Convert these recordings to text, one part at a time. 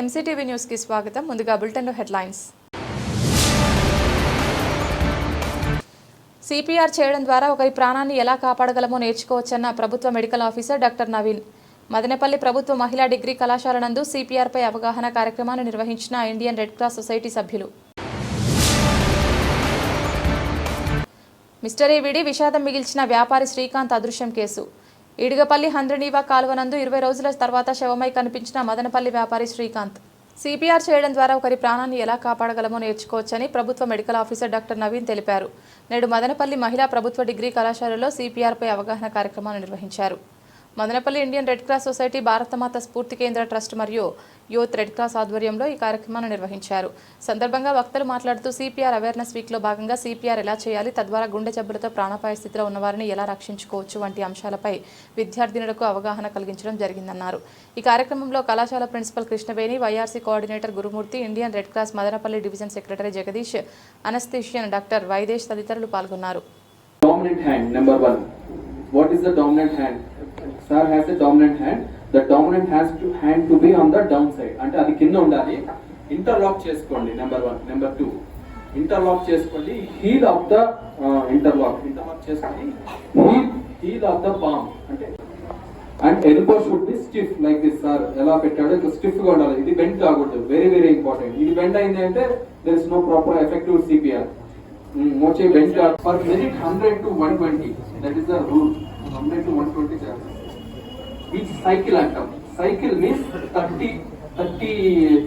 MCTV న్యూస్కి స్వాగతం. ముందుగా బులెటిన్లో హెడ్లైన్స్. సిపిఆర్ చేయడం ద్వారా ఒకరి ప్రాణాన్ని ఎలా కాపాడగలమో నేర్చుకోవచ్చన్న ప్రభుత్వ medical officer doctor Naveen. Madanapalle ప్రభుత్వ మహిళా డిగ్రీ కళాశాల నందు సిపిఆర్పై అవగాహన కార్యక్రమాన్ని నిర్వహించిన ఇండియన్ రెడ్ క్రాస్ సొసైటీ సభ్యులు. మిస్టర్ ఏవిడి విషాదం మిగిల్చిన వ్యాపారి శ్రీకాంత్ అదృశ్యం కేసు. ఇడిగపల్లి హంద్రనీవా కాలువనందు ఇరవై రోజుల తర్వాత శవమై కనిపించిన మదనపల్లి వ్యాపారి శ్రీకాంత్. సిపిఆర్ చేయడం ద్వారా ఒకరి ప్రాణాన్ని ఎలా కాపాడగలమో నేర్చుకోవచ్చని ప్రభుత్వ మెడికల్ ఆఫీసర్ డాక్టర్ నవీన్ తెలిపారు. నేడు మదనపల్లి మహిళా ప్రభుత్వ డిగ్రీ కళాశాలలో సిపిఆర్పై అవగాహన కార్యక్రమాన్ని నిర్వహించారు. Madanapalle Indian Red Cross Society Bharatamata Spoorthi Kendra trust మరియు యూత్ రెడ్ క్రాస్ ఆధ్వర్యంలో ఈ కార్యక్రమాన్ని నిర్వహించారు. సందర్భంగా వక్తలు మాట్లాడుతూ సిపిఆర్ అవేర్నెస్ వీక్లో భాగంగా సిపిఆర్ ఎలా చేయాలి తద్వారా గుండె జబ్బులతో ప్రాణాపాయ స్థితిలో ఉన్నవారిని ఎలా రక్షించుకోవచ్చు వంటి అంశాలపై విద్యార్థినులకు అవగాహన కలిగించడం జరిగిందన్నారు. ఈ కార్యక్రమంలో కళాశాల principal Krishnaveni YRC coordinator Gurumurthy Indian Red Cross Madanapalle division secretary Jagadish anaesthetist doctor Vaidesh తదితరులు పాల్గొన్నారు. Dominant hand number one. What is the dominant hand? Sir has a dominant hand. The dominant has to hand to be on the downside. అంటే అది కింద ఉండాలి. Interlock చేసుకోండి number one number two interlock చేసుకోండి heel of the interlock interlock చేసుకొని heel heel of the palm అంటే and elbow should be stiff like this sir ఎలా పెట్టాడో ఇట్లా స్టిఫ్గా ఉండాలి. ఇది బెండ్ కాకూడదు. వెరీ వెరీ ఇంపార్టెంట్ ఇది బెండ్ అయింది అంటే there is no proper effective CPR మోచే bend per minute hundred to one twenty that is the rule hundred to one twenty each cycle అంటాం. Cycle means thirty thirty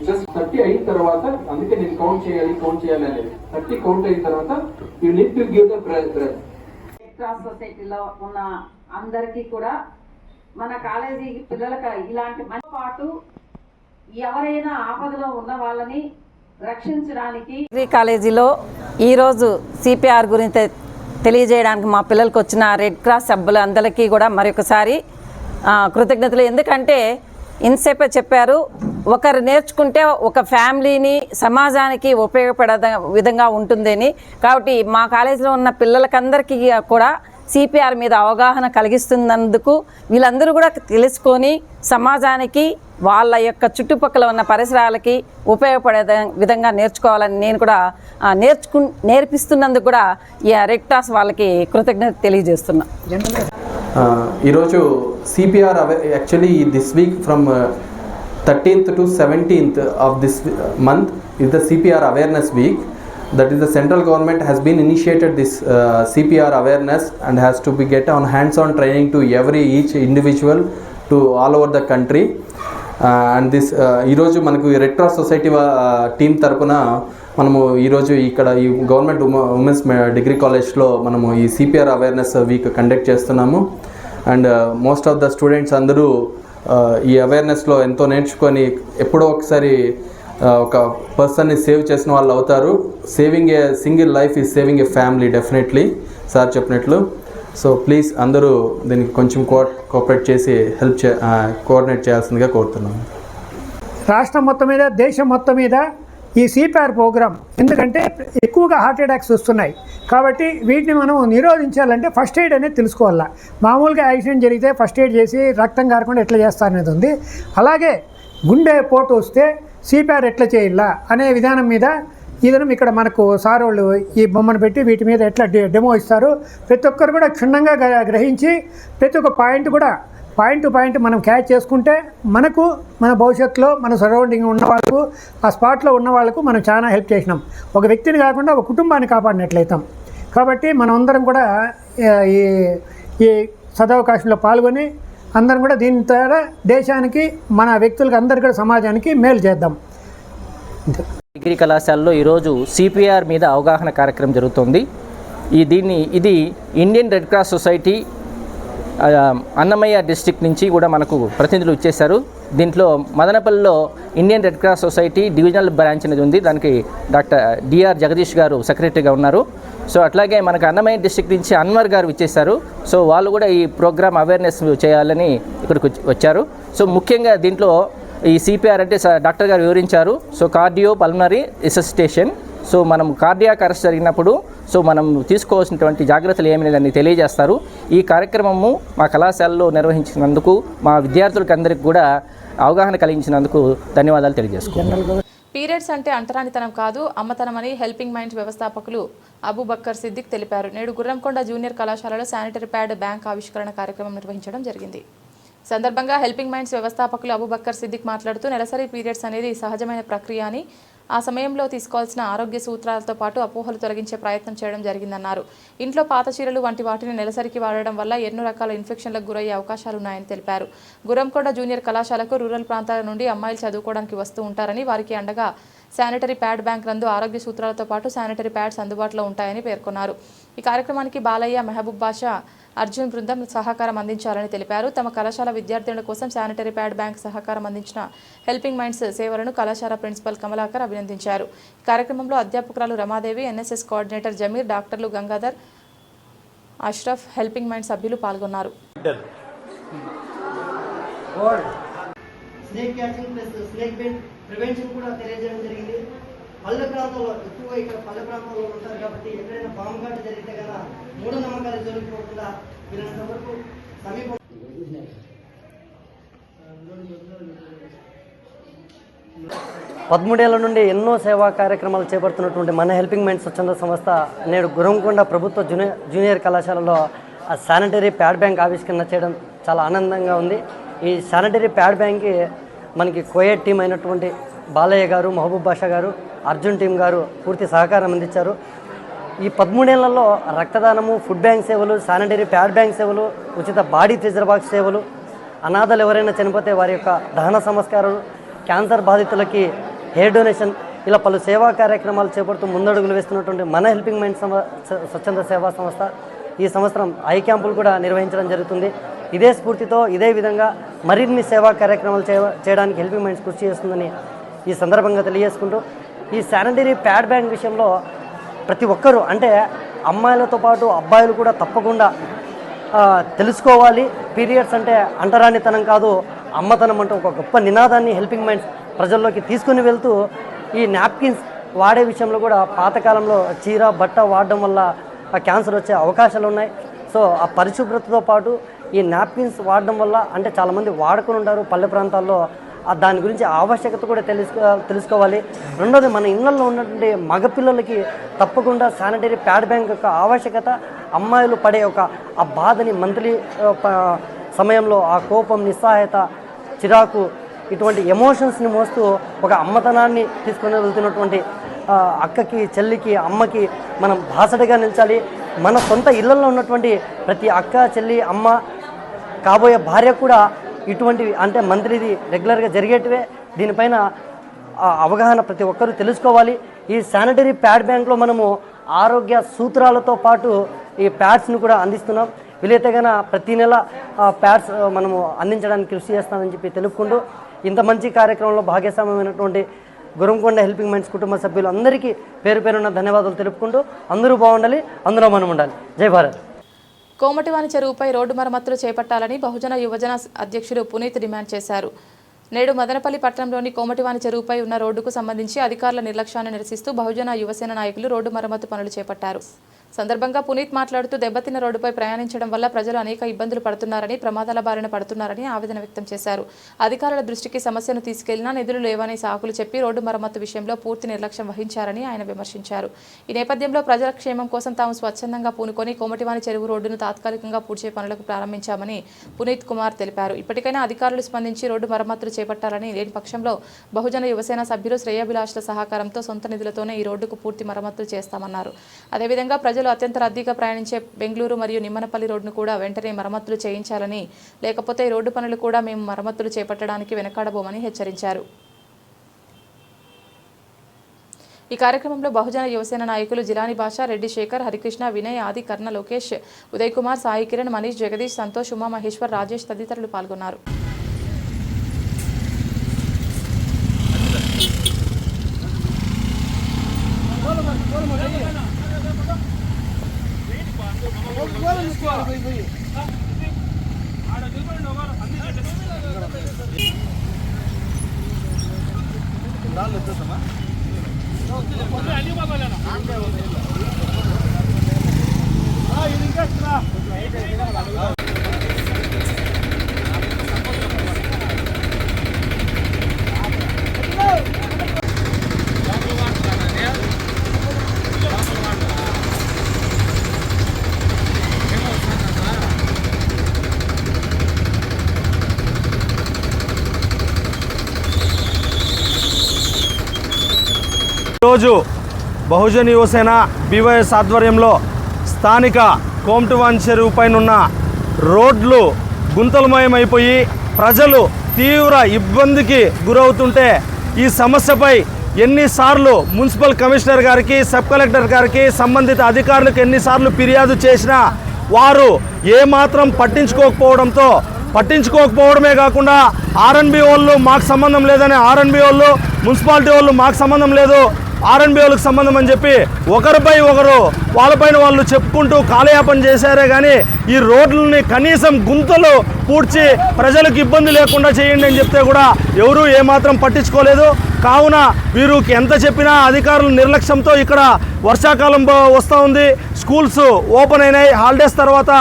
just thirty అయిన తర్వాత అందుకే నేను count చేయాలి count చేయాలి అనేది. Thirty count అయిన తర్వాత you need to give the breath cross సొసైటీలో ఉన్న అందరికీ కూడా మన కాలేజీ పిల్లలకు ఇలాంటి మంచి పాటు ఎవరైనా ఆపదలో ఉన్న వాళ్ళని రక్షించడానికి డిగ్రీ కాలేజీలో ఈరోజు సిపిఆర్ గురించి తెలియజేయడానికి మా పిల్లలకు వచ్చిన రెడ్ క్రాస్ సభ్యులు అందరికీ కూడా మరొకసారి కృతజ్ఞతలు. ఎందుకంటే ఇన్సేపే చెప్పారు ఒకరు నేర్చుకుంటే ఒక ఫ్యామిలీని సమాజానికి ఉపయోగపడే విధంగా ఉంటుందని. కాబట్టి మా కాలేజీలో ఉన్న పిల్లలకందరికీ కూడా సిపిఆర్ మీద అవగాహన కలిగిస్తున్నందుకు వీళ్ళందరూ కూడా తెలుసుకొని సమాజానికి వాళ్ళ యొక్క చుట్టుపక్కల ఉన్న పరిసరాలకి ఉపయోగపడే విధంగా నేర్చుకోవాలని నేను కూడా నేర్చుకు నేర్పిస్తున్నందుకు కూడా ఈ రెడ్ క్రాస్ వాళ్ళకి కృతజ్ఞత తెలియజేస్తున్నా. ఈరోజు CPR aware actually this week from thirteenth to seventeenth of this month is the CPR awareness week. That is the central government has been initiated this CPR awareness and has to be get on hands on training to every each individual to all over the country and this ఈరోజు మనకు red society team తరపున మనము ఈరోజు ఇక్కడ ఈ government women's degree కాలేజ్లో మనము ఈ సిపిఆర్ అవేర్నెస్ వీక్ కండక్ట్ చేస్తున్నాము. And most of the students అందరూ uh, ఈ అవేర్నెస్లో ఎంతో నేర్చుకొని ఎప్పుడో ఒకసారి ఒక పర్సన్ని సేవ్ చేసిన వాళ్ళు అవుతారు. Saving a single life is saving a family definitely sir చెప్పినట్లు. సో ప్లీజ్ అందరూ దీనికి కొంచెం కో కోఆపరేట్ చేసి హెల్ప్ చే కోఆర్డినేట్ చేయాల్సిందిగా కోరుతున్నాను రాష్ట్రం మొత్తం మీద దేశం మొత్తం మీద ఈ సిపిఆర్ ప్రోగ్రామ్ ఎందుకంటే ఎక్కువగా హార్ట్ అటాక్స్ వస్తున్నాయి. కాబట్టి వీటిని మనం నిరోధించాలంటే ఫస్ట్ ఎయిడ్ అనేది తెలుసుకోవాలా. మామూలుగా యాక్సిడెంట్ జరిగితే ఫస్ట్ ఎయిడ్ చేసి రక్తం కారకుండా ఎట్లా చేస్తారనేది ఉంది. అలాగే గుండె పోటు వస్తే సిపిఆర్ ఎట్లా చేయాలా అనే విధానం మీద ఇదనం ఇక్కడ మనకు సార్ వాళ్ళు ఈ బొమ్మను పెట్టి వీటి మీద ఎట్లా డె- డెమో ఇస్తారు. ప్రతి ఒక్కరు కూడా క్షుణ్ణంగా గ్రహించి ప్రతి ఒక్క పాయింట్ కూడా పాయింట్ టు పాయింట్ మనం క్యాచ్ చేసుకుంటే మనకు మన భవిష్యత్తులో మన సరౌండింగ్ ఉన్న వాళ్ళకు ఆ స్పాట్లో ఉన్న వాళ్ళకు మనం చాలా హెల్ప్ చేసినాం. ఒక వ్యక్తిని కాకుండా ఒక కుటుంబాన్ని కాపాడినట్లయితాం. కాబట్టి మనం అందరం కూడా ఈ ఈ సదవకాశంలో పాల్గొని అందరం కూడా దీని ద్వారా దేశానికి మన వ్యక్తులకు అందరికీ కూడా సమాజానికి మేలు చేద్దాం. డిగ్రీ కళాశాలలో ఈరోజు సిపిఆర్ మీద అవగాహన కార్యక్రమం జరుగుతుంది. ఈ దీన్ని ఇది Indian Red Cross Society Annamayya district నుంచి కూడా మనకు ప్రతినిధులు ఇచ్చేశారు దీంట్లో మదనపల్లిలో Indian Red Cross Society divisional branch అనేది ఉంది. దానికి డాక్టర్ డిఆర్ జగదీష్ గారు సెక్రటరీగా ఉన్నారు. సో అట్లాగే మనకు అన్నమయ్య డిస్టిక్ నుంచి అన్వర్ గారు ఇచ్చేశారు సో వాళ్ళు కూడా ఈ ప్రోగ్రామ్ అవేర్నెస్ చేయాలని ఇక్కడికి వచ్చి- వచ్చారు. సో ముఖ్యంగా దీంట్లో ఈ సిపిఆర్ అంటే డాక్టర్ గారు వివరించారు. So cardio pulmonary resuscitation. So మనం కార్డియాక్ అరెస్ట్ జరిగినప్పుడు సో మనం తీసుకోవాల్సినటువంటి జాగ్రత్తలు ఏమి దాన్ని తెలియజేస్తారు. ఈ కార్యక్రమము మా కళాశాలలో నిర్వహించినందుకు మా విద్యార్థులకి అందరికీ కూడా అవగాహన కలిగించినందుకు ధన్యవాదాలు తెలియజేసుకుంటున్నాను పీరియడ్స్ అంటే అంటరానితనం కాదు అమ్మతనమని హెల్పింగ్ మైండ్స్ వ్యవస్థాపకులు అబూబక్కర్ సిద్దిక్ తెలిపారు. నేడు గుర్రంకొండ జూనియర్ కళాశాలలో శానిటరీ ప్యాడ్ బ్యాంక్ ఆవిష్కరణ కార్యక్రమం నిర్వహించడం జరిగింది. సందర్భంగా హెల్పింగ్ మైండ్స్ వ్యవస్థాపకులు అబూబక్కర్ సిద్దిక్ మాట్లాడుతూ నెలసరి పీరియడ్స్ అనేది సహజమైన ప్రక్రియ అని ఆ సమయంలో తీసుకోవాల్సిన ఆరోగ్య సూత్రాలతో పాటు అపోహలు తొలగించే ప్రయత్నం చేయడం జరిగిందన్నారు. ఇంట్లో పాత చీరలు వంటి వాటిని నెలసరికి వాడడం వల్ల ఎన్నో రకాల ఇన్ఫెక్షన్లకు గురయ్యే అవకాశాలున్నాయని తెలిపారు. గుర్రంకొండ జూనియర్ కళాశాలకు రూరల్ ప్రాంతాల నుండి అమ్మాయిలు చదువుకోవడానికి వస్తూ ఉంటారని వారికి అండగా శానిటరీ ప్యాడ్ బ్యాంక్ నందు ఆరోగ్య సూత్రాలతో పాటు శానిటరీ ప్యాడ్స్ అందుబాటులో ఉంటాయని పేర్కొన్నారు. ఈ కార్యక్రమానికి బాలయ్య మెహబూబ్ బాషా అర్జున్ బృందం సహకారం అందించాలని తెలిపారు. తమ కళాశాల విద్యార్థుల కోసం శానిటరీ ప్యాడ్ బ్యాంక్ సహకారం అందించిన హెల్పింగ్ మైండ్స్ సేవలను కళాశాల ప్రిన్సిపల్ కమలాకర్ అభినందించారు. ఈ కార్యక్రమంలో అధ్యాపకురాలు రమాదేవి ఎన్ఎస్ఎస్ కోఆర్డినేటర్ జమీర్ డాక్టర్లు గంగాధర్ అష్రఫ్ హెల్పింగ్ మైండ్ సభ్యులు పాల్గొన్నారు. Snake catching plus snake bend prevention కూడా తెలియజేయడం జరిగింది. పల్లె ప్రాంతంలో ఎక్కువ ఇక్కడ పల్లె ప్రాంతంలో ఉంటారు కాబట్టి ఎక్కడైనా బాంబు ఘాటు జరిగితే కదా మూఢ నమ్మకాలు జరుగుకోకుండా వీళ్ళంత వరకు సమీపం పదమూడేళ్ళ నుండి ఎన్నో సేవా కార్యక్రమాలు చేపడుతున్నటువంటి మన హెల్పింగ్ మైండ్ స్వచ్ఛంద సంస్థ నేడు గురంకొండ ప్రభుత్వ జూనియర్ జూనియర్ కళాశాలలో ఆ శానిటరీ ప్యాడ్ బ్యాంక్ ఆవిష్కరణ చేయడం చాలా ఆనందంగా ఉంది. ఈ శానిటరీ ప్యాడ్ బ్యాంక్కి మనకి కోయట్ టీం అయినటువంటి బాలయ్య గారు మహబూబ్ బాషా గారు అర్జున్ టీం గారు పూర్తి సహకారం అందించారు. ఈ పదమూడేళ్ళలో రక్తదానము ఫుడ్ బ్యాంక్ సేవలు శానిటరీ ప్యాడ్ బ్యాంక్ సేవలు ఉచిత బాడీ ఫ్రిజర్ బాక్స్ సేవలు అనాథలు ఎవరైనా చనిపోతే వారి యొక్క దహన సంస్కారాలు క్యాన్సర్ బాధితులకి హెయిర్ డొనేషన్ ఇలా పలు సేవా కార్యక్రమాలు చేపడుతూ ముందడుగులు వేస్తున్నటువంటి మన హెల్పింగ్ మైండ్ స్వచ్ఛంద సేవా సంస్థ ఈ సంవత్సరం ఐ క్యాంపులు కూడా నిర్వహించడం జరుగుతుంది. ఇదే స్ఫూర్తితో ఇదే విధంగా మరిన్ని సేవా కార్యక్రమాలు చేయడానికి హెల్పింగ్ మైండ్స్ కృషి చేస్తుందని ఈ సందర్భంగా తెలియజేసుకుంటూ ఈ శానిటరీ ప్యాడ్ బ్యాంక్ విషయంలో ప్రతి ఒక్కరూ అంటే అమ్మాయిలతో పాటు అబ్బాయిలు కూడా తప్పకుండా తెలుసుకోవాలి. పీరియడ్స్ అంటే అంటరానితనం కాదు అమ్మతనం అంటే ఒక గొప్ప నినాదాన్ని హెల్పింగ్ మైండ్స్ ప్రజల్లోకి తీసుకుని వెళ్తూ ఈ నాప్కిన్స్ వాడే విషయంలో కూడా పాతకాలంలో చీర బట్ట వాడడం వల్ల ఆ క్యాన్సర్ వచ్చే అవకాశాలు ఉన్నాయి సో ఆ పరిశుభ్రతతో పాటు ఈ నాప్కిన్స్ వాడడం వల్ల అంటే చాలామంది వాడుకుని ఉంటారు పల్లె ప్రాంతాల్లో. దాని గురించి ఆవశ్యకత కూడా తెలుసుకో తెలుసుకోవాలి. రెండోది మన ఇళ్ళల్లో ఉన్నటువంటి మగపిల్లలకి తప్పకుండా శానిటరీ ప్యాడ్ బ్యాంక్ యొక్క ఆవశ్యకత అమ్మాయిలు పడే ఒక ఆ బాధని మంత్లీ సమయంలో ఆ కోపం నిస్సహాయత చిరాకు ఇటువంటి ఎమోషన్స్ని మోస్తూ ఒక అమ్మతనాన్ని తీసుకొని వెళ్తున్నటువంటి అక్కకి చెల్లికి అమ్మకి మనం బాసటగా నిలిచాలి. మన సొంత ఇళ్ళలో ఉన్నటువంటి ప్రతి అక్క చెల్లి అమ్మ కాబోయే భార్య కూడా ఇటువంటివి అంటే మంత్లీది రెగ్యులర్గా జరిగేటివే. దీనిపైన అవగాహన ప్రతి ఒక్కరూ తెలుసుకోవాలి. ఈ శానిటరీ ప్యాడ్ బ్యాంక్లో మనము ఆరోగ్య సూత్రాలతో పాటు ఈ ప్యాడ్స్ను కూడా అందిస్తున్నాం. వీలైతే గన ప్రతి నెల ప్యాడ్స్ మనము అందించడానికి కృషి చేస్తామని చెప్పి తెలుపుకుంటూ ఇంత మంచి కార్యక్రమంలో భాగస్వామ్యమైనటువంటి గురంకొండ హెల్పింగ్ మైండ్స్ కుటుంబ సభ్యులు అందరికీ పేరు పేరున్న ధన్యవాదాలు తెలుపుకుంటూ అందరూ బాగుండాలి అందులో మనం ఉండాలి. జై భారత్. కోమటివాని చెరువుపై రోడ్డు మరమ్మతులు చేపట్టాలని బహుజన యువజన అధ్యక్షుడు పునీత్ డిమాండ్ చేశారు. నేడు మదనపల్లి పట్టణంలోని కోమటివాని చెరువుపై ఉన్న రోడ్డుకు సంబంధించి అధికారుల నిర్లక్ష్యాన్ని నిరసిస్తూ బహుజన యువసేన నాయకులు రోడ్డు మరమ్మతు పనులు చేపట్టారు. సందర్భంగా పునీత్ మాట్లాడుతూ దెబ్బతిన్న రోడ్డుపై ప్రయాణించడం వల్ల ప్రజలు అనేక ఇబ్బందులు పడుతున్నారని ప్రమాదాల బారిన పడుతున్నారని ఆవేదన వ్యక్తం చేశారు. అధికారుల దృష్టికి సమస్యను తీసుకెళ్ళినా నిధులు లేవని సాకులు చెప్పి రోడ్డు మరమ్మతు విషయంలో పూర్తి నిర్లక్ష్యం వహించారని ఆయన విమర్శించారు. ఈ నేపథ్యంలో ప్రజల క్షేమం కోసం తాము స్వచ్ఛందంగా పూనుకొని కోమటివాని చెరువు రోడ్డును తాత్కాలికంగా పూడ్చే పనులకు ప్రారంభించామని పునీత్ కుమార్ తెలిపారు. ఇప్పటికైనా అధికారులు స్పందించి రోడ్డు మరమ్మతులు చేపట్టాలని లేని పక్షంలో బహుజన యువసేన సభ్యులు శ్రేయాభిలాషుల సహకారంతో సొంత నిధులతోనే ఈ రోడ్డుకు పూర్తి మరమ్మతులు చేస్తామన్నారు. అదేవిధంగా ప్రజలు అత్యంత రద్దీగా ప్రయాణించే బెంగళూరు మరియు నిమ్మనపల్లి రోడ్డును కూడా వెంటనే మరమ్మతులు చేయించాలని లేకపోతే ఈ రోడ్డు పనులు కూడా మేము మరమ్మతులు చేపట్టడానికి వెనకాడబోమని హెచ్చరించారు. ఈ కార్యక్రమంలో బహుజన యువసేన నాయకులు జిలాని భాష రెడ్డి శేఖర్ హరికృష్ణ వినయ్ ఆది కర్ణ లోకేష్ ఉదయ్ కుమార్ సాయి కిరణ్ మనీష్ జగదీష్ సంతోష్ ఉమా మహేశ్వర్ రాజేష్ తదితరులు పాల్గొన్నారు. రోజు బహుజన్ యువసేన బీవైఎస్ ఆధ్వర్యంలో స్థానిక కోమటివాన్ చెరువు పైన ఉన్న రోడ్లు గుంతలమయమైపోయి ప్రజలు తీవ్ర ఇబ్బందికి గురవుతుంటే ఈ సమస్యపై ఎన్నిసార్లు మున్సిపల్ కమిషనర్ గారికి సబ్ కలెక్టర్ గారికి సంబంధిత అధికారులకు ఎన్నిసార్లు ఫిర్యాదు చేసినా వారు ఏమాత్రం పట్టించుకోకపోవడంతో పట్టించుకోకపోవడమే కాకుండా ఆర్ఎన్బి వాళ్ళు మాకు సంబంధం లేదని ఆర్ఎన్బి వాళ్ళు మున్సిపాలిటీ వాళ్ళు మాకు సంబంధం లేదు ఆర్ఎన్బిఓలకు సంబంధం అని చెప్పి ఒకరిపై ఒకరు వాళ్ళపైన వాళ్ళు చెప్పుకుంటూ కాలయాపన చేశారే కానీ ఈ రోడ్లని కనీసం గుంతలు పూడ్చి ప్రజలకు ఇబ్బంది లేకుండా చేయండి అని చెప్తే కూడా ఎవరూ ఏమాత్రం పట్టించుకోలేదు. కావున వీరు ఎంత చెప్పినా అధికారుల నిర్లక్ష్యంతో ఇక్కడ వర్షాకాలం వస్తూ ఉంది. స్కూల్స్ ఓపెన్ అయినాయి. హాలిడేస్ తర్వాత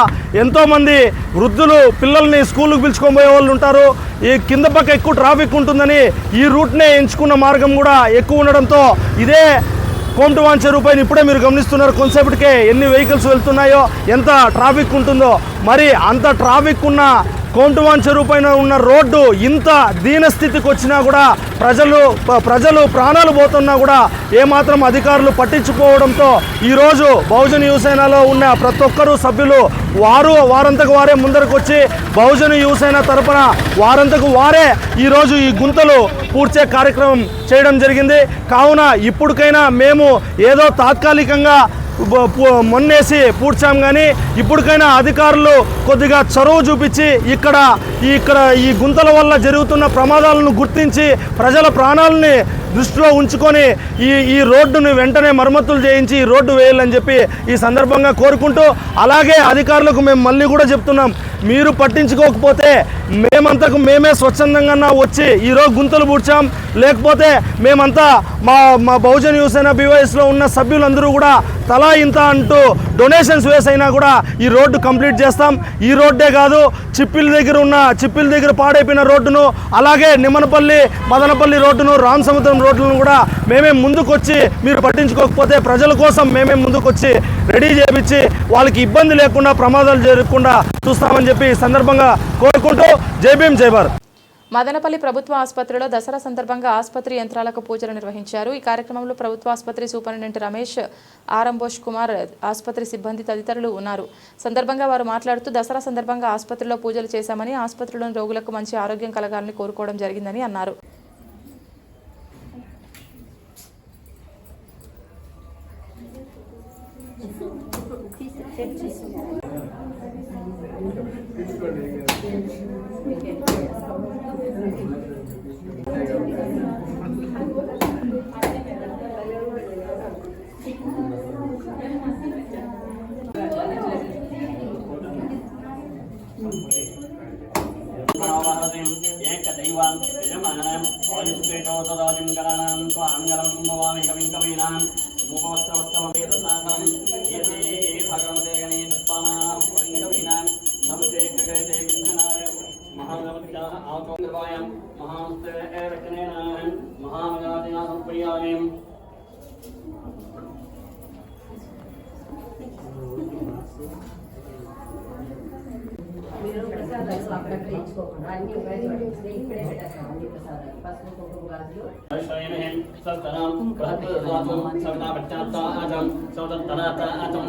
ఎంతోమంది వృద్ధులు పిల్లల్ని స్కూల్కి పిలుచుకొని పోయే వాళ్ళు ఉంటారు. ఈ కింద పక్క ఎక్కువ ట్రాఫిక్ ఉంటుందని ఈ రూట్నే ఎంచుకున్న మార్గం కూడా ఎక్కువ ఉండడంతో ఇదే కోమటి చెరువు పైన ఇప్పుడే మీరు గమనిస్తున్నారు. కొంతసేపటికే ఎన్ని వెహికల్స్ వెళ్తున్నాయో ఎంత ట్రాఫిక్ ఉంటుందో. మరి అంత ట్రాఫిక్ ఉన్న కోంటువాన్ చెరువు పైన ఉన్న రోడ్డు ఇంత దీనస్థితికి వచ్చినా కూడా ప్రజలు ప్రజలు ప్రాణాలు పోతున్నా కూడా ఏమాత్రం అధికారులు పట్టించుకోవడంతో ఈరోజు బహుజన యువసేనలో ఉన్న ప్రతి ఒక్కరూ సభ్యులు వారు వారంతకు వారే ముందరకు వచ్చి బహుజన యువసేన తరపున వారంతకు వారే ఈరోజు ఈ గుంతలు పూడ్చే కార్యక్రమం చేయడం జరిగింది. కావున ఇప్పటికైనా మేము ఏదో తాత్కాలికంగా మొన్నేసి పూడ్చాం కానీ ఇప్పటికైనా అధికారులు కొద్దిగా చొరవ చూపించి ఇక్కడ ఇక్కడ ఈ గుంతల వల్ల జరుగుతున్న ప్రమాదాలను గుర్తించి ప్రజల ప్రాణాలని దృష్టిలో ఉంచుకొని ఈ ఈ రోడ్డును వెంటనే మరమ్మతులు చేయించి ఈ రోడ్డు వేయాలని చెప్పి ఈ సందర్భంగా కోరుకుంటూ అలాగే అధికారులకు మేము మళ్ళీ కూడా చెప్తున్నాం. మీరు పట్టించుకోకపోతే మేమంతకు మేమే స్వచ్ఛందంగా వచ్చి ఈరోజు గుంతలు పూడ్చాం. లేకపోతే మేమంతా మా మా బహుజన్ యువసేన బీవైఎస్లో ఉన్న సభ్యులందరూ కూడా తలా ఇంత అంటూ డొనేషన్స్ వేసైనా కూడా ఈ రోడ్డు కంప్లీట్ చేస్తాం. ఈ రోడ్డే కాదు చిప్పిల దగ్గర ఉన్న చిప్పిల దగ్గర పాడైపోయిన రోడ్డును అలాగే నిమ్మనపల్లి మదనపల్లి రోడ్డును రామసముద్రం రోడ్లను కూడా మేమే ముందుకొచ్చి మీరు పట్టించుకోకపోతే ప్రజల కోసం మేమే ముందుకొచ్చి రెడీ చేపించి వాళ్ళకి ఇబ్బంది లేకుండా ప్రమాదాలు జరగకుండా చూస్తామని చెప్పి ఈ సందర్భంగా కోరుకుంటూ జై భీమ్ జై భారత్. మదనపల్లి ప్రభుత్వ ఆసుపత్రిలో దసరా సందర్భంగా ఆసుపత్రి యంత్రాలకు పూజలు నిర్వహించారు. ఈ కార్యక్రమంలో ప్రభుత్వ ఆసుపత్రి సూపరింటెండెంట్ రమేష్ ఆరంబోష్ కుమార్ ఆసుపత్రి సిబ్బంది తదితరులు ఉన్నారు. సందర్భంగా వారు మాట్లాడుతూ దసరా సందర్భంగా ఆసుపత్రిలో పూజలు చేశామని ఆసుపత్రిలోని రోగులకు మంచి ఆరోగ్యం కలగాలని కోరుకోవడం జరిగిందని అన్నారు. परिष्कृतोदरादिं गणानां स्वाङ्गलं भवामि कविं कवीनां मुखवस्त्रवस्त्रमपि रसानं यदि भगवते गणे तत्त्वानां कवीनां नमस्ते कृते किञ्चनाय महागवत्याः आवतोन्द्रवायं महांस्ते रचनेनां महामगादिनां प्रियायम् అక్కడక్కడ ఇచ్చుకోకుండా అన్ని ఉపయోగపడితే ఇక్కడే పెట్టేస్తాం అన్ని ప్రసాదాలు పసుపు కుంకుమ గాజులు ఐశ్వర్యమహేం సత్తనాం బృహత్ప్రదాతం సవితాపశ్చాత్తాజం సౌతత్తనాతాజం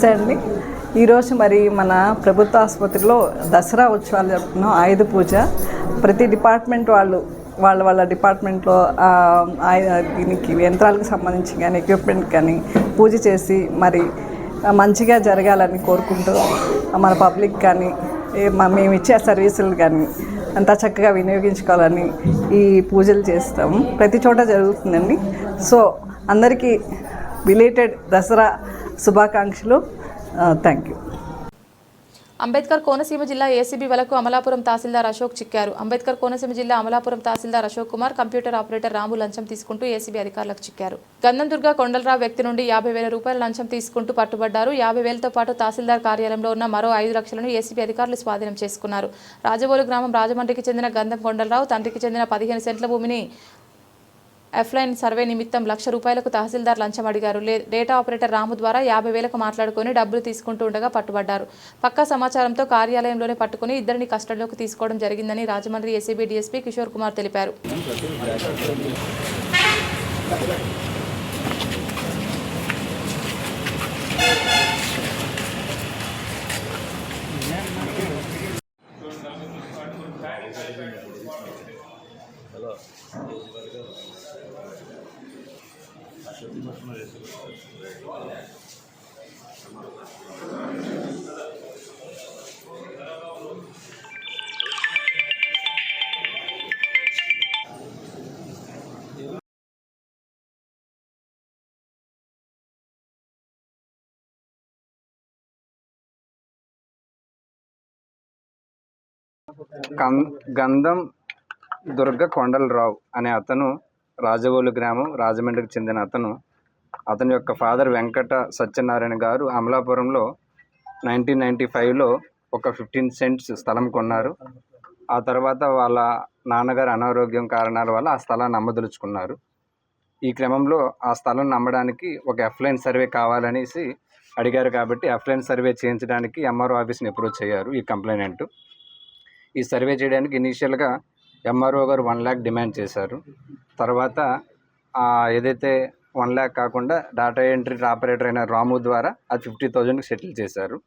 నమస్తే అండి. ఈరోజు మరి మన ప్రభుత్వ ఆసుపత్రిలో దసరా ఉత్సవాలు జరుపుకున్నాం ఆయుధ పూజ. ప్రతి డిపార్ట్మెంట్ వాళ్ళు వాళ్ళ వాళ్ళ డిపార్ట్మెంట్లో దీనికి యంత్రాలకు సంబంధించి కానీ ఎక్విప్మెంట్ కానీ పూజ చేసి మరి మంచిగా జరగాలని కోరుకుంటూ మన పబ్లిక్ కానీ మేము ఇచ్చే సర్వీసులు కానీ అంతా చక్కగా వినియోగించుకోవాలని ఈ పూజలు చేస్తాము ప్రతి చోట జరుగుతుందండి. సో అందరికీ రిలేటెడ్ దసరా శుభాకాంక్షలు. థ్యాంక్ యూ అంబేద్కర్ కోనసీమ జిల్లా ఏసీబీ వలకు అమలాపురం తహసీల్దార్ అశోక్ చిక్కారు. అంబేద్కర్ కోనసీమ జిల్లా అమలాపురం తహసీల్దార్ అశోక్ కుమార్ కంప్యూటర్ ఆపరేటర్ రాము లంచం తీసుకుంటూ ఏసీబీ అధికారులకు చిక్కారు. గంధందుర్గ కొండలరావు వ్యక్తి నుండి యాభై వేల రూపాయల లంచం తీసుకుంటూ పట్టుబడ్డారు. యాభై వేలతో పాటు తహసీల్దార్ కార్యాలయంలో ఉన్న మరో ఐదు లక్షలను ఏసీబీ అధికారులు స్వాధీనం చేసుకున్నారు. రాజబోలు గ్రామం రాజమండ్రికి చెందిన గంధం కొండలరావు తండ్రికి చెందిన పదిహేను సెంట్ల భూమిని ఎఫ్లైన్ సర్వే నిమిత్తం లక్ష రూపాయలకు తహసీల్దార్ లంచం అడిగారు. లే- డేటా ఆపరేటర్ రాము ద్వారా యాభై వేలకు మాట్లాడుకొని డబ్బులు తీసుకుంటూ ఉండగా పట్టుబడ్డారు. పక్కా సమాచారంతో కార్యాలయంలోనే పట్టుకుని ఇద్దరిని కస్టడీలోకి తీసుకోవడం జరిగిందని రాజమండ్రి ఏసీబీ డీఎస్పీ కిషోర్ కుమార్ తెలిపారు. గంధం దుర్గ కొండలరావు అనే అతను రాజవోలు గ్రామం రాజమండ్రికి చెందిన అతను. అతని యొక్క ఫాదర్ వెంకట సత్యనారాయణ గారు అమలాపురంలో నైన్టీన్ నైంటీ ఫైవ్లో ఒక ఫిఫ్టీన్ సెంట్స్ స్థలం కొన్నారు. ఆ తర్వాత వాళ్ళ నాన్నగారు అనారోగ్యం కారణాల వల్ల ఆ స్థలాన్ని అమ్మదలుచుకున్నారు. ఈ క్రమంలో ఆ స్థలం నమ్మడానికి ఒక ఎఫ్లైన్ సర్వే కావాలనేసి అడిగారు కాబట్టి ఎఫ్లైన్ సర్వే చేయించడానికి ఎంఆర్ఓ ఆఫీస్ని అప్రోచ్ అయ్యారు ఈ కంప్లైనెంట్. ఈ సర్వే చేయడానికి ఇనీషియల్గా ఎంఆర్ఓ గారు వన్ ల్యాక్ డిమాండ్ చేశారు. తర్వాత ఏదైతే వన్ ల్యాక్ కాకుండా డేటా ఎంట్రీ ఆపరేటర్ అయిన రాము ద్వారా అది ఫిఫ్టీ థౌజండ్కి సెటిల్ చేశారు.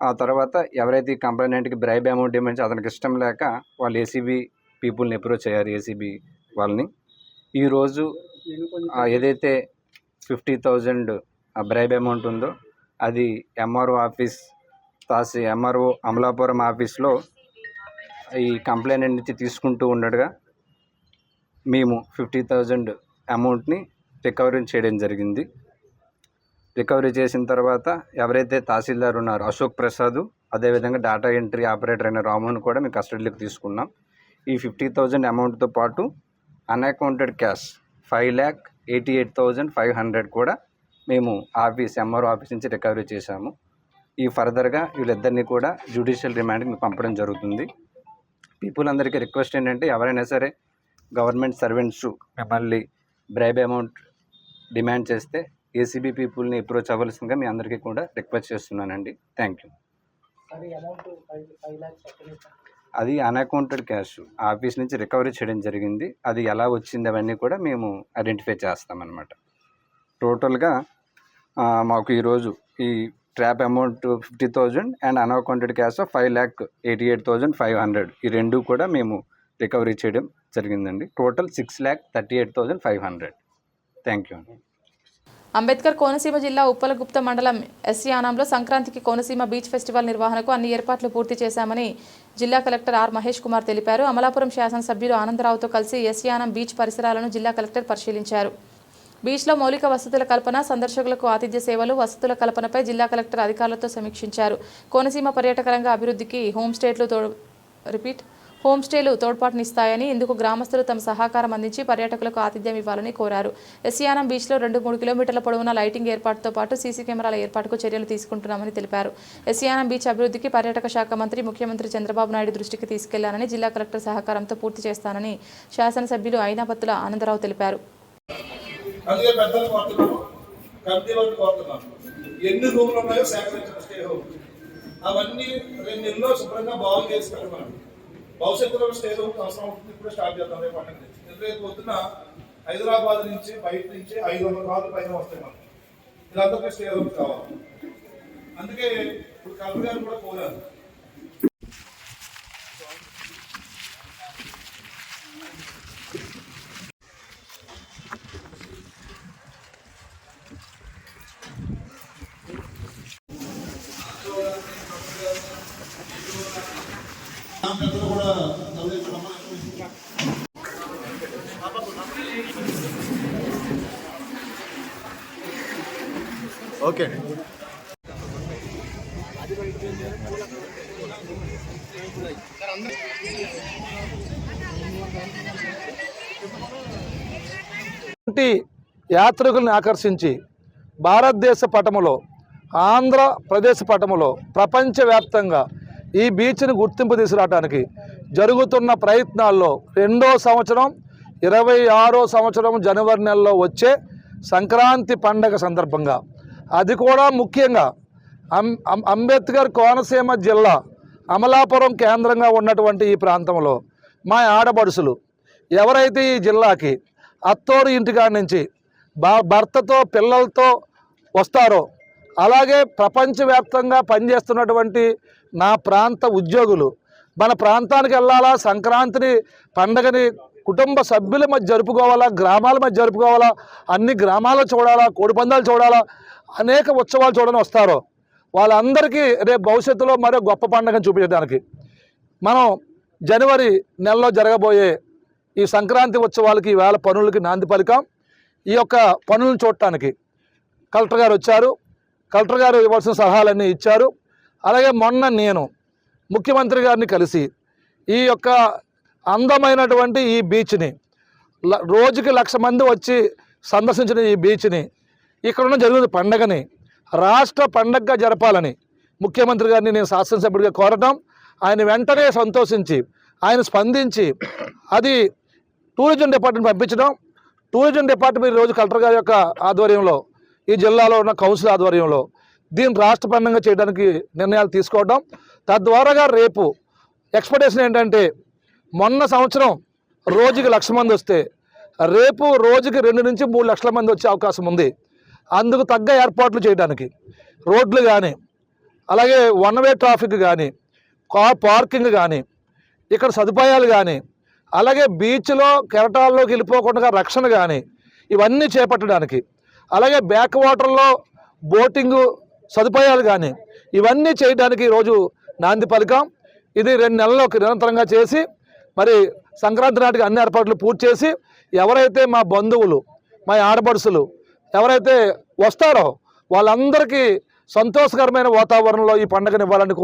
ఆ తర్వాత ఎవరైతే ఈ కంప్లైనెంట్కి బ్రైబ్ అమౌంట్ డిమాండ్ అతనికి ఇష్టం లేక వాళ్ళు ఏసీబీ పీపుల్ని అప్రోచ్ అయ్యారు ఏసీబీ వాళ్ళని. ఈరోజు ఏదైతే ఫిఫ్టీ థౌజండ్ బ్రైబ్ అమౌంట్ ఉందో అది ఎంఆర్ఓ ఆఫీస్ తాసి ఎంఆర్ఓ అమలాపురం ఆఫీస్లో ఈ కంప్లైంట్ నుంచి తీసుకుంటూ ఉండగా మేము ఫిఫ్టీ థౌజండ్ అమౌంట్ని రికవరీ చేయడం జరిగింది. రికవరీ చేసిన తర్వాత ఎవరైతే తహసీల్దార్ ఉన్నారో అశోక్ ప్రసాద్ అదేవిధంగా డేటా ఎంట్రీ ఆపరేటర్ అయిన రాముని కూడా మేము కస్టడీలోకి తీసుకున్నాం. ఈ ఫిఫ్టీ థౌజండ్ అమౌంట్తో పాటు unaccounted cash five lakh eighty eight thousand five hundred కూడా మేము ఆఫీస్ ఎంఆర్ఓ ఆఫీస్ నుంచి రికవరీ చేశాము. ఈ ఫర్దర్గా వీళ్ళిద్దరినీ కూడా జ్యుడిషియల్ రిమాండ్కి మేము పంపడం జరుగుతుంది. పీపుల్ అందరికీ రిక్వెస్ట్ ఏంటంటే ఎవరైనా సరే గవర్నమెంట్ సర్వెంట్స్ మిమ్మల్ని బ్రైబ్ అమౌంట్ డిమాండ్ చేస్తే ఏసీబీ పీపుల్ని అప్రోచ్ అవ్వాల్సిందిగా మీ అందరికీ కూడా రిక్వెస్ట్ చేస్తున్నానండి. Thank you. అది అన్అకౌంటెడ్ క్యాష్. ఆఫీస్ నుంచి రికవరీ చేయడం జరిగింది. అది ఎలా వచ్చింది అవన్నీ కూడా మేము ఐడెంటిఫై చేస్తామన్నమాట. టోటల్గా మాకు ఈరోజు ఈ trap amount fifty thousand and unaccounted cash five lakh eighty eight thousand five hundred. ఈ రెండు కూడా మేము రికవరీ చేయడం జరిగిందండి. Total six lakh thirty eight thousand five hundred. Thank you అండి. అంబేద్కర్ కోనసీమ జిల్లా ఉప్పలగుప్త మండలం ఎస్యానంలో సంక్రాంతికి కోనసీమ బీచ్ ఫెస్టివల్ నిర్వహణకు అన్ని ఏర్పాట్లు పూర్తి చేశామని జిల్లా కలెక్టర్ ఆర్ మహేష్ కుమార్ తెలిపారు. అమలాపురం శాసనసభ్యులు ఆనందరావుతో కలిసి ఎస్యానం బీచ్ పరిసరాలను జిల్లా కలెక్టర్ పరిశీలించారు. బీచ్లో మౌలిక వసతుల కల్పన సందర్శకులకు ఆతిథ్య సేవలు వసతుల కల్పనపై జిల్లా కలెక్టర్ అధికారులతో సమీక్షించారు. కోనసీమ పర్యాటక రంగ అభివృద్ధికి హోమ్ స్టేట్లు రిపీట్ హోమ్ స్టేలు తోడ్పాటునిస్తాయని ఇందుకు గ్రామస్తులు తమ సహకారం అందించి పర్యాటకులకు ఆతిథ్యం ఇవ్వాలని కోరారు. ఎస్యానం బీచ్లో రెండు మూడు కిలోమీటర్ల పొడవున లైటింగ్ ఏర్పాటుతో పాటు సీసీ కెమెరాల ఏర్పాటుకు చర్యలు తీసుకుంటున్నామని తెలిపారు. ఎస్యానం బీచ్ అభివృద్ధికి పర్యాటక శాఖ మంత్రి ముఖ్యమంత్రి చంద్రబాబు నాయుడు దృష్టికి తీసుకెళ్ళానని జిల్లా కలెక్టర్ సహకారంతో పూర్తి చేస్తానని శాసనసభ్యులు అయినాపత్తుల ఆనందరావు తెలిపారు. అందుకే పెద్దలు కోరుతున్నాము కమిటీ వాళ్ళు కోరుతున్నాము. ఎన్ని రూములు ఉన్నాయో సేకరించిన స్టే హోమ్. అవన్నీ రెండు నెలల్లో శుభ్రంగా బాగు చేసి భవిష్యత్తులో స్టే హోమ్ అవసరం అవుతుంది ఇప్పుడు స్టార్ట్ చేద్దాం రేపు పండుగ నుంచి రేపు పొద్దున హైదరాబాద్ నుంచి బయట నుంచి ఐదు వందల కార్లు పైన వస్తాయి మనకి. ఇదంతా స్టే హోమ్ కావాలి. అందుకే ఇప్పుడు కలెక్టర్ గారు కూడా కోరారు పెద్దలు కూడా ఓకే వంటి యాత్రికుల్ని ఆకర్షించి భారతదేశ పటములో ఆంధ్రప్రదేశ్ పటములో ప్రపంచవ్యాప్తంగా ఈ బీచ్ని గుర్తింపు తీసుకురావడానికి జరుగుతున్న ప్రయత్నాల్లో రెండో సంవత్సరం ఇరవై ఆరో సంవత్సరం జనవరి నెలలో వచ్చే సంక్రాంతి పండగ సందర్భంగా. అది కూడా ముఖ్యంగా అం- అంబేద్కర్ కోనసీమ జిల్లా అమలాపురం కేంద్రంగా ఉన్నటువంటి ఈ ప్రాంతంలో మా ఆడపడుసులు ఎవరైతే ఈ జిల్లాకి అత్తోరు ఇంటికాడ నుంచి బా భర్తతో పిల్లలతో వస్తారో అలాగే ప్రపంచవ్యాప్తంగా పనిచేస్తున్నటువంటి నా ప్రాంత ఉద్యోగులు మన ప్రాంతానికి వెళ్ళాలా సంక్రాంతిని పండగని కుటుంబ సభ్యుల మధ్య జరుపుకోవాలా గ్రామాల మధ్య జరుపుకోవాలా అన్ని గ్రామాలు చూడాలా కోడిపందాలు చూడాలా అనేక ఉత్సవాలు చూడని వస్తారో వాళ్ళందరికీ రేపు భవిష్యత్తులో మరో గొప్ప పండుగను చూపించడానికి. మనం జనవరి నెలలో జరగబోయే ఈ సంక్రాంతి ఉత్సవాలకి ఈవేళ పనులకి నాంది పలికాం. ఈ యొక్క పనులను చూడటానికి కలెక్టర్ గారు వచ్చారు. కలెక్టర్ గారు ఇవ్వాల్సిన సలహాలన్నీ ఇచ్చారు. అలాగే మొన్న నేను ముఖ్యమంత్రి గారిని కలిసి ఈ యొక్క అందమైనటువంటి ఈ బీచ్ని రోజుకి లక్ష మంది వచ్చి సందర్శించిన ఈ బీచ్ని ఇక్కడ ఉన్న జరుగుతున్న పండగని రాష్ట్ర పండగగా జరపాలని ముఖ్యమంత్రి గారిని నేను శాసనసభ్యుడిగా కోరటం ఆయన వెంటనే సంతోషించి ఆయన స్పందించి అది టూరిజం డిపార్ట్మెంట్ పంపించడం టూరిజం డిపార్ట్మెంట్ ఈరోజు కలెక్టర్ గారి యొక్క ఆధ్వర్యంలో ఈ జిల్లాలో ఉన్న కౌన్సిల్ ఆధ్వర్యంలో దీన్ని రాష్ట్ర పండంగా చేయడానికి నిర్ణయాలు తీసుకోవడం. తద్వారాగా రేపు ఎక్స్పెక్టేషన్ ఏంటంటే మొన్న సంవత్సరం రోజుకి లక్ష మంది వస్తే రేపు రోజుకి రెండు నుంచి మూడు లక్షల మంది వచ్చే అవకాశం ఉంది. అందుకు తగ్గ ఏర్పాట్లు చేయడానికి. రోడ్లు కానీ అలాగే వన్ వే ట్రాఫిక్ కానీ కార్ పార్కింగ్ కానీ ఇక్కడ సదుపాయాలు కానీ అలాగే బీచ్లో కెరటాల్లోకి వెళ్ళిపోకుండా రక్షణ కానీ ఇవన్నీ చేపట్టడానికి అలాగే బ్యాక్ వాటర్లో బోటింగు సదుపాయాలు కానీ ఇవన్నీ చేయడానికి ఈరోజు నాంది పలికాం. ఇది రెండు నెలల్లోకి నిరంతరంగా చేసి మరి సంక్రాంతి నాటికి అన్ని ఏర్పాట్లు పూర్తి చేసి ఎవరైతే మా బంధువులు మా ఆడపడుసులు ఎవరైతే వస్తారో వాళ్ళందరికీ సంతోషకరమైన వాతావరణంలో ఈ పండుగను ఇవ్వాలని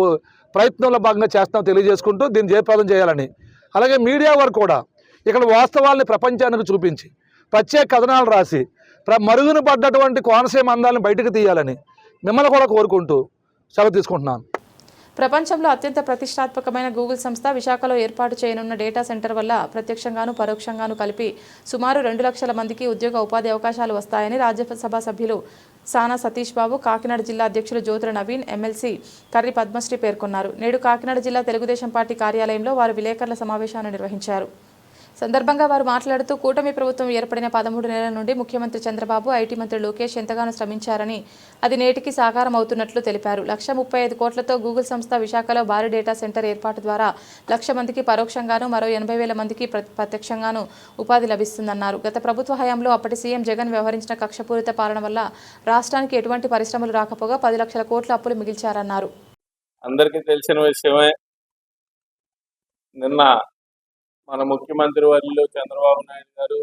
ప్రయత్నంలో భాగంగా చేస్తాం తెలియజేసుకుంటూ దీన్ని జయప్రదం చేయాలని. అలాగే మీడియా వారు కూడా ఇక్కడ వాస్తవాల్ని ప్రపంచానికి చూపించి ప్రత్యేక కథనాలు రాసి ప్ర మరుగున పడ్డటువంటి కోనసీమ అందాలను బయటకు తీయాలని మిమ్మల్ని కూడా కోరుకుంటూ సెలవు తీసుకుంటున్నాను. ప్రపంచంలో అత్యంత ప్రతిష్టాత్మకమైన గూగుల్ సంస్థ విశాఖలో ఏర్పాటు చేయనున్న డేటా సెంటర్ వల్ల ప్రత్యక్షంగాను పరోక్షంగాను కలిపి సుమారు రెండు లక్షల మందికి ఉద్యోగ ఉపాధి అవకాశాలు వస్తాయని రాజ్యసభ సభ్యులు సానా సతీష్ బాబు కాకినాడ జిల్లా అధ్యక్షులు జ్యోతుల నవీన్ ఎమ్మెల్సీ కర్రి పద్మశ్రీ పేర్కొన్నారు. నేడు కాకినాడ జిల్లా తెలుగుదేశం పార్టీ కార్యాలయంలో వారు విలేకరుల సమావేశాన్ని నిర్వహించారు. సందర్భంగా వారు మాట్లాడుతూ కూటమి ప్రభుత్వం ఏర్పడిన పదమూడు నెలల నుండి ముఖ్యమంత్రి చంద్రబాబు ఐటీ మంత్రి లోకేష్ ఎంతగానో శ్రమించారని అది నేటికి సాకారం అవుతున్నట్లు తెలిపారు. లక్ష ముప్పై ఐదు కోట్లతో గూగుల్ సంస్థ విశాఖలో భారీ డేటా సెంటర్ ఏర్పాటు ద్వారా లక్ష మందికి పరోక్షంగాను మరో ఎనభై వేల మందికి ప్రత్యక్షంగానూ ప్రత్యక్షంగాను ఉపాధి లభిస్తుందన్నారు. గత ప్రభుత్వ హయాంలో అప్పటి సీఎం జగన్ వ్యవహరించిన కక్షపూరిత పాలన వల్ల రాష్ట్రానికి ఎటువంటి పరిశ్రమలు రాకపోగా పది లక్షల కోట్ల అప్పులు మిగిల్చారన్నారు. అందరికీ తెలిసిన విషయమే నిన్న మన ముఖ్యమంత్రి వర్యులు చంద్రబాబు నాయుడు గారు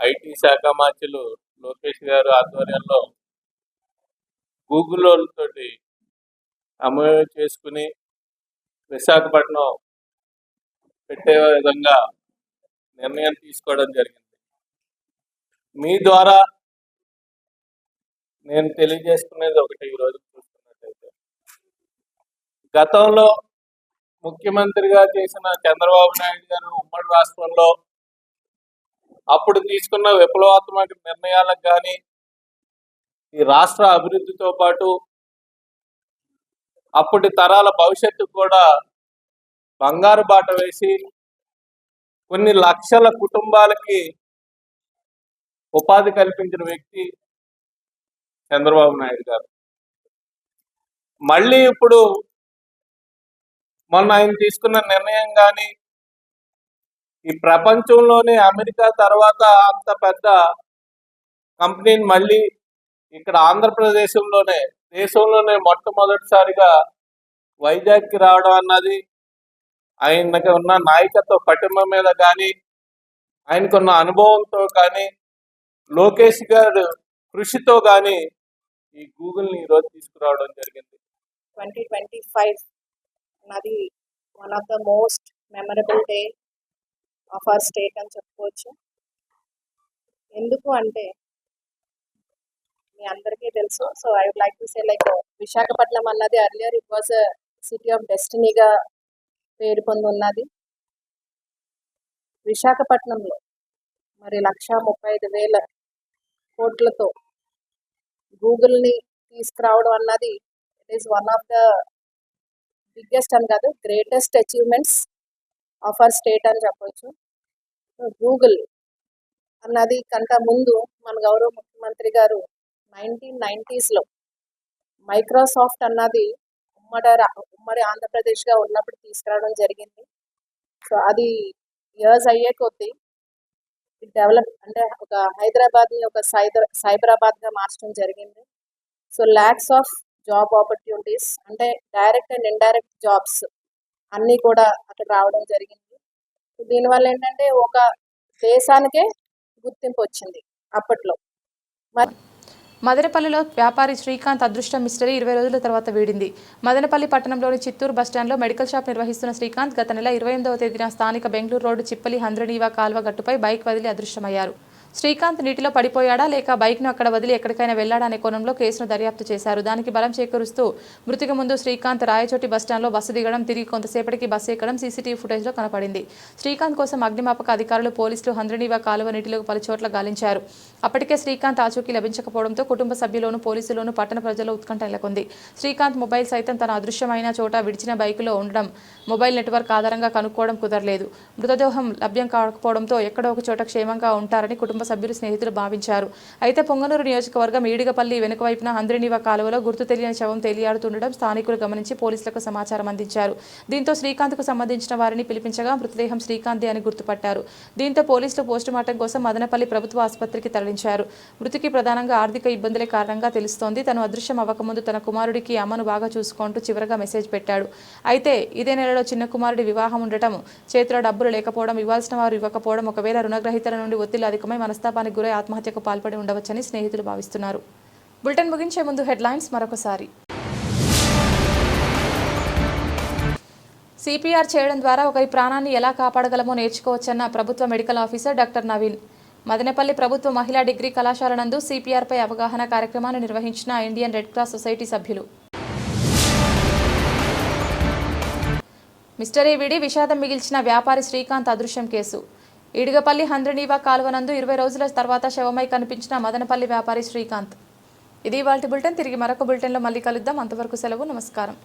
ఐటీ శాఖ మార్చులు లోకేష్ గారు ఆధ్వర్యంలో గూగుల్ తోటి అమలు చేసుకుని విశాఖపట్నం పెట్టే విధంగా నిర్ణయం తీసుకోవడం జరిగింది. మీ ద్వారా నేను తెలియజేసుకునేది ఒకటి ఈరోజు చూసుకున్నట్టయితే. గతంలో ముఖ్యమంత్రిగా చేసిన చంద్రబాబు నాయుడు గారు ఉమ్మడి రాష్ట్రంలో అప్పుడు తీసుకున్న విప్లవాత్మక నిర్ణయాలకు కానీ ఈ రాష్ట్ర అభివృద్ధితో పాటు అప్పటి తరాల భవిష్యత్తు కూడా బంగారు బాట వేసి కొన్ని లక్షల కుటుంబాలకి ఉపాధి కల్పించిన వ్యక్తి చంద్రబాబు నాయుడు గారు. మళ్ళీ ఇప్పుడు మొన్న ఆయన తీసుకున్న నిర్ణయం కానీ ఈ ప్రపంచంలోనే అమెరికా తర్వాత అంత పెద్ద కంపెనీని మళ్ళీ ఇక్కడ ఆంధ్రప్రదేశంలోనే దేశంలోనే మొట్టమొదటిసారిగా వైజాగ్కి రావడం అన్నది ఆయనకి ఉన్న నాయకత్వ పటిమ మీద కానీ ఆయనకున్న అనుభవంతో కానీ లోకేష్ గారు కృషితో కానీ ఈ గూగుల్ని ఈరోజు తీసుకురావడం జరిగింది. ట్వంటీ ట్వంటీ ఫైవ్ అది one of the most memorable day of our state అని చెప్పుకోవచ్చు. ఎందుకు అంటే మీ అందరికీ తెలుసు. So I would like to say like Visakhapatnam అన్నది earlier it was city of డెస్టినీగా పేరు పొంది ఉన్నది. విశాఖపట్నంలో మరి లక్ష ముప్పై ఐదు వేల కోట్లతో గూగుల్ని తీసుకురావడం అన్నది it is one of the biggest అని కాదు greatest achievements of our state అని చెప్పొచ్చు. గూగుల్ అన్నది కంట ముందు మన గౌరవ ముఖ్యమంత్రి గారు నైన్టీన్ నైంటీస్లో మైక్రోసాఫ్ట్ అన్నది ఉమ్మడి ఉమ్మడి ఆంధ్రప్రదేశ్గా ఉన్నప్పుడు తీసుకురావడం జరిగింది. సో అది ఇయర్స్ అయ్యే కొద్దీ డెవలప్ అంటే ఒక హైదరాబాద్ని ఒక సైబర్ సైబరాబాద్గా మార్చడం జరిగింది. So lakhs of job opportunities అంటే డైరెక్ట్ అండ్ ఇండైరెక్ట్ జాబ్స్ అన్నీ కూడా అక్కడ రావడం జరిగింది. దీనివల్ల ఏంటంటే ఒక దేశానికే గుర్తింపు వచ్చింది అప్పట్లో. మరి మదనపల్లిలో వ్యాపారి శ్రీకాంత్ అదృష్టం మిస్టరీ ఇరవై రోజుల తర్వాత వీడింది. మదనపల్లి పట్టణంలోని చిత్తూరు బస్టాండ్లో మెడికల్ షాప్ నిర్వహిస్తున్న శ్రీకాంత్ గత నెల ఇరవై ఎనిమిదవ తేదీన స్థానిక బెంగళూరు రోడ్డు చిప్పలి హంద్రనీవా కాల్వ గట్టుపై బైక్ వదిలి అదృశ్యమయ్యారు. శ్రీకాంత్ నీటిలో పడిపోయాడా లేక బైక్ను అక్కడ వదిలి ఎక్కడికైనా వెళ్ళాడా అనే కోణంలో కేసును దర్యాప్తు చేశారు. దానికి బలం చేకూరుస్తూ మృతికి ముందు శ్రీకాంత్ రాయచోటి బస్టాండ్లో బస్సు దిగడం తిరిగి కొంతసేపటికి బస్సు ఎక్కడం సీసీటీవీ ఫుటేజ్లో కనపడింది. శ్రీకాంత్ కోసం అగ్నిమాపక అధికారులు పోలీసులు హంద్రనీవా కాలువ నీటిలో పలుచోట్ల గాలించారు. అప్పటికే శ్రీకాంత్ ఆచూకీ లభించకపోవడంతో కుటుంబ సభ్యులను పోలీసులను పట్టణ ప్రజల్లో ఉత్కంఠ నెలకొంది. శ్రీకాంత్ మొబైల్ సైతం తన అదృశ్యమైన చోట విడిచిన బైకులో ఉండడం మొబైల్ నెట్వర్క్ ఆధారంగా కనుక్కోవడం కుదరలేదు. మృతదేహం లభ్యం కాకపోవడంతో ఎక్కడో ఒక చోట క్షేమంగా ఉంటారని కుటుంబ సభ్యులు స్నేహితులు భావించారు. అయితే పొంగనూరు నియోజకవర్గం ఈడిగపల్లి వెనుక వైపున హంద్రినివా కాలువలో గుర్తు తెలియని శవం తేలియాడుతుండడం స్థానికులు గమనించి పోలీసులకు సమాచారం అందించారు. దీంతో శ్రీకాంత్కు సంబంధించిన వారిని పిలిపించగా మృతదేహం శ్రీకాంతి అని గుర్తుపట్టారు. దీంతో పోలీసులు పోస్టుమార్టం కోసం మదనపల్లి ప్రభుత్వ ఆసుపత్రికి తరలించారు. మృతికి ప్రధానంగా ఆర్థిక ఇబ్బందులే కారణంగా తెలుస్తోంది. తను అదృశ్యం అవ్వకముందు తన కుమారుడికి అమ్మను బాగా చూసుకుంటూ చివరగా మెసేజ్ పెట్టాడు. అయితే ఇదే నెలలో చిన్న కుమారుడి వివాహం ఉండటం చేతిలో డబ్బులు లేకపోవడం ఇవ్వాల్సిన వారు ఇవ్వకపోవడం ఒకవేళ రుణగ్రహీతల నుండి ఒత్తిళ్ళు అధికమై మనస్తాపానికి గురై ఆత్మహత్యకు పాల్పడి ఉండవచ్చని స్నేహితులు భావిస్తున్నారు. బులెటిన్ ముగించే ముందు హెడ్లైన్స్ మరొకసారి. సిపిఆర్ చేయడం ద్వారా ఒకరి ప్రాణాన్ని ఎలా కాపాడగలమో నేర్చుకోవచ్చన్న ప్రభుత్వ medical officer doctor Naveen. Madanapalle ప్రభుత్వ మహిళా డిగ్రీ కళాశాల నందు సిపిఆర్పై అవగాహన కార్యక్రమాన్ని నిర్వహించిన ఇండియన్ రెడ్ క్రాస్ సొసైటీ సభ్యులు. మిస్టర్ ఏవిడి విషాదం మిగిల్చిన వ్యాపారి శ్రీకాంత్ అదృశ్యం కేసు. ఇడిగపల్లి హంద్రనీవా కాలువనందు ఇరవై రోజుల తర్వాత శవమై కనిపించిన మదనపల్లి వ్యాపారి శ్రీకాంత్. ఇది వాళ్ళ బులెటిన్. తిరిగి మరొక బులెటిన్లో మళ్ళీ కలుద్దాం. అంతవరకు సెలవు. నమస్కారం.